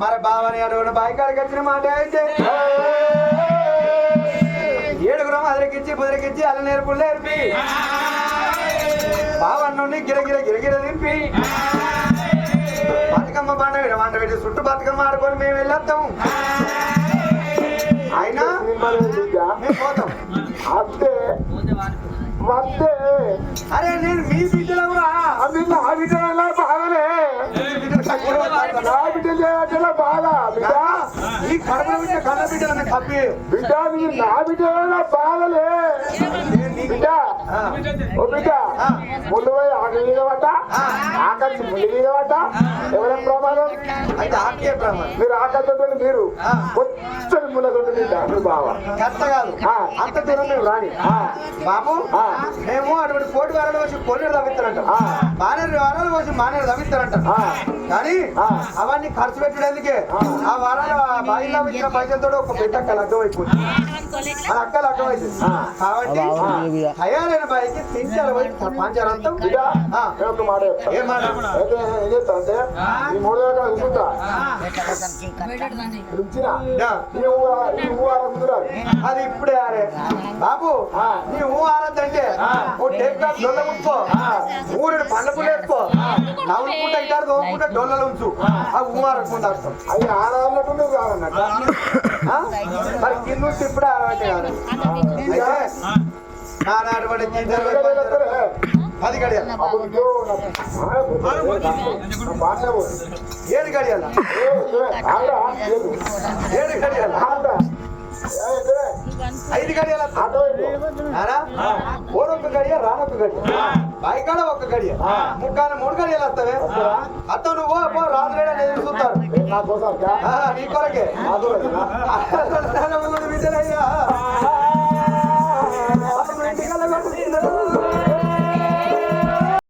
మరి బావని అడుగున బాయికాడికి వచ్చిన మాట అయితే ఏడుగురం అదరికిచ్చి బుదిరికిచ్చి అల్ల నేర్పులు నేర్పి బావన్నుండి గిరగిర గిరగిర దింపి బతుకమ్మ బండ విడ వంట పెట్టి చుట్టూ బతుకమ్మ ఆడుకొని మేము వెళ్ళొస్తాము అయినా పోతాం అంతే వస్తే అరే నేను మీ బిడ్డలవురా అది నా బాధలే నా బిడ్డ చేయాల బాధ బిడ్డ ఈ కడప బిడ్డ కన్న బిడ్డలని కప్పి బిడ్డ నీ నా బిడ్డ బాధలే బిడ్డ ఆ, ఓ బిడ్డ ఆ. ముందు పోయి ఆకలి ప్రమాదం అయితే ఆకే ప్రమాదం మీరు ఆకలితో మీరు. వచ్చని బిడ్డ బావ కాదు. అంత దూరం మేము రాని. బాబు. మేము అటువంటి కోటి వారాలు వచ్చి తవ్విస్తారంట ఆ. మానేరు వారాలు వచ్చి మానేరు తవ్విస్తారంట. ఆ. కానీ. అవన్నీ ఖర్చు పెట్టడానికి ఆ. వారాలు ఆ బాయిలో ఇచ్చిన పైసలతో ఒక పెద్ద అక్కలు అడ్డం అయిపోయింది. మన అయింది ఆ. కాబట్టి తయారైన బాయికి తించాలి పోయి పంచారంతా మాట ఏం మాట? ఏం చేస్తా అంటే ఈ మూడు కూర్చుంటా ఆడుకుంటున్నారు అది ఇప్పుడే ఆరే. బాబు. నీ ఊ ఆరద్దంటే ఓ టేక్ ఊరిని పండ్లకు వేసుకో నవ్వుకుంటా ఇటారు తోముకుంటా డొల్లలు ఉంచు. ఆ ఊ ఆరకుండా వస్తాం. అవి ఆడాలన్నట్టు కాదన్నట్ట ఆ? మరి కింద నుంచి ఇప్పుడే ఆరబట్టే కాదు నానాడు పడి పది గడియాల. ఏడు గడియాల. ఏడు గడియాల. ఐదు గడియాల ఓడొక్క గడియ రానొక్క గడియ. బాయికాడ ఒక్క గడియ ముక్కాన మూడు గడియలు వస్తావే అత్త నువ్వు పో రాజులేడా ఎదురు చూస్తారు ఏ, నా కొరకే విద్యలయ్యా